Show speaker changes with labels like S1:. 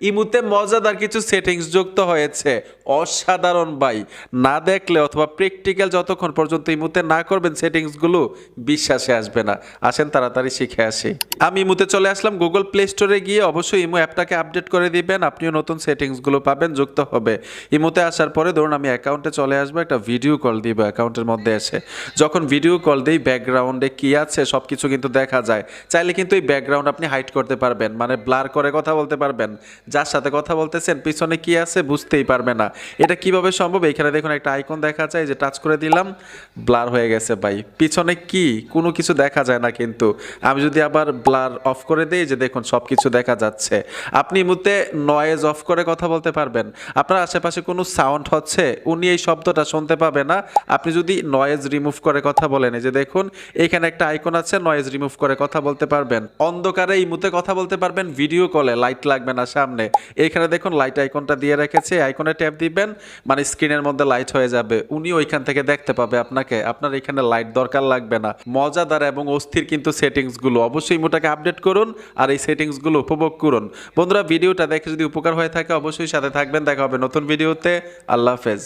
S1: ইমুতে মজাদার কিছু সেটিংস যুক্ত হয়েছে। অসাধারণ ভাই। না দেখলে অথবা প্র্যাকটিক্যাল যতক্ষণ পর্যন্ত ইমুতে না করবেন সেটিংসগুলো বিশ্বাসে আসবে না। আসেন তাড়াতাড়ি শিখে আসি। আমি ইমুতে চলে আসলাম গুগল প্লে স্টোরে গিয়ে অবশ্যই ইমো অ্যাপটাকে আপডেট করে দিবেন। আপনিও নতুন সেটিংসগুলো পাবেন, যুক্ত হবে। ইমুতে আসার পরে ধরুন আমি অ্যাকাউন্টে চলে আসব, একটা ভিডিও কল দিব অ্যাকাউন্টের মধ্যে এসে। যখন ভিডিও কল দিই ব্যাকগ্রাউন্ডে কি আছে সব কিছু কিন্তু দেখা যায়। চাইলে কিন্তু এই ব্যাকগ্রাউন্ড আপনি হাইড করতে পারবেন মানে ব্লার করে কথা বলতে পারবেন। যার সাথে কথা বলতেছেন, পিছনে কি আছে বুঝতেই পারবে না। এটা কীভাবে সম্ভব? এখানে দেখুন একটা আইকন দেখা যায় যে টাচ করে দিলাম, ব্লার হয়ে গেছে ভাই। পিছনে কি? কোনো কিছু দেখা যায় না কিন্তু। আমি যদি আবার ব্লার অফ করে দিই, যে দেখুন সব কিছু দেখা যাচ্ছে। আপনি মুহূর্তে নয়েজ অফ করে কথা বলতে পারবেন। আপনার আশেপাশে কোনো সাউন্ড হচ্ছে? উনি এই শব্দটা শুনতে পাবে না। আপনি যদি নয়েজ রিমুভ করে কথা বলেন, এই যে দেখুন এখানে একটা আইকন আছে নয়েজ রিমুভ করে কথা বলতে পারবেন। অন্ধকারে এই মুহূর্তে কথা বলতে পারবেন ভিডিও কলে লাইট লাগবে না সামনে। এখানে দেখুন লাইট আইকনটা দিয়ে রেখেছে। আইকনে ট্যাপ দিবেন মানে স্ক্রিনের মধ্যে লাইট হয়ে যাবে। উনি ওইখান থেকে দেখতে পাবে আপনাকে। আপনার এখানে লাইট দরকার লাগবে না। মজাদার এবং অস্থির কিন্তু সেটিংসগুলো অবশ্যই মোটাকে আপডেট করুন আর এই সেটিংসগুলো উপভোগ করুন। বন্ধুরা ভিডিওটা দেখে যদি উপকার হয়ে থাকে, অবশ্যই সাথে থাকবেন। দেখা হবে নতুন ভিডিওতে আল্লাহ হাফেজ।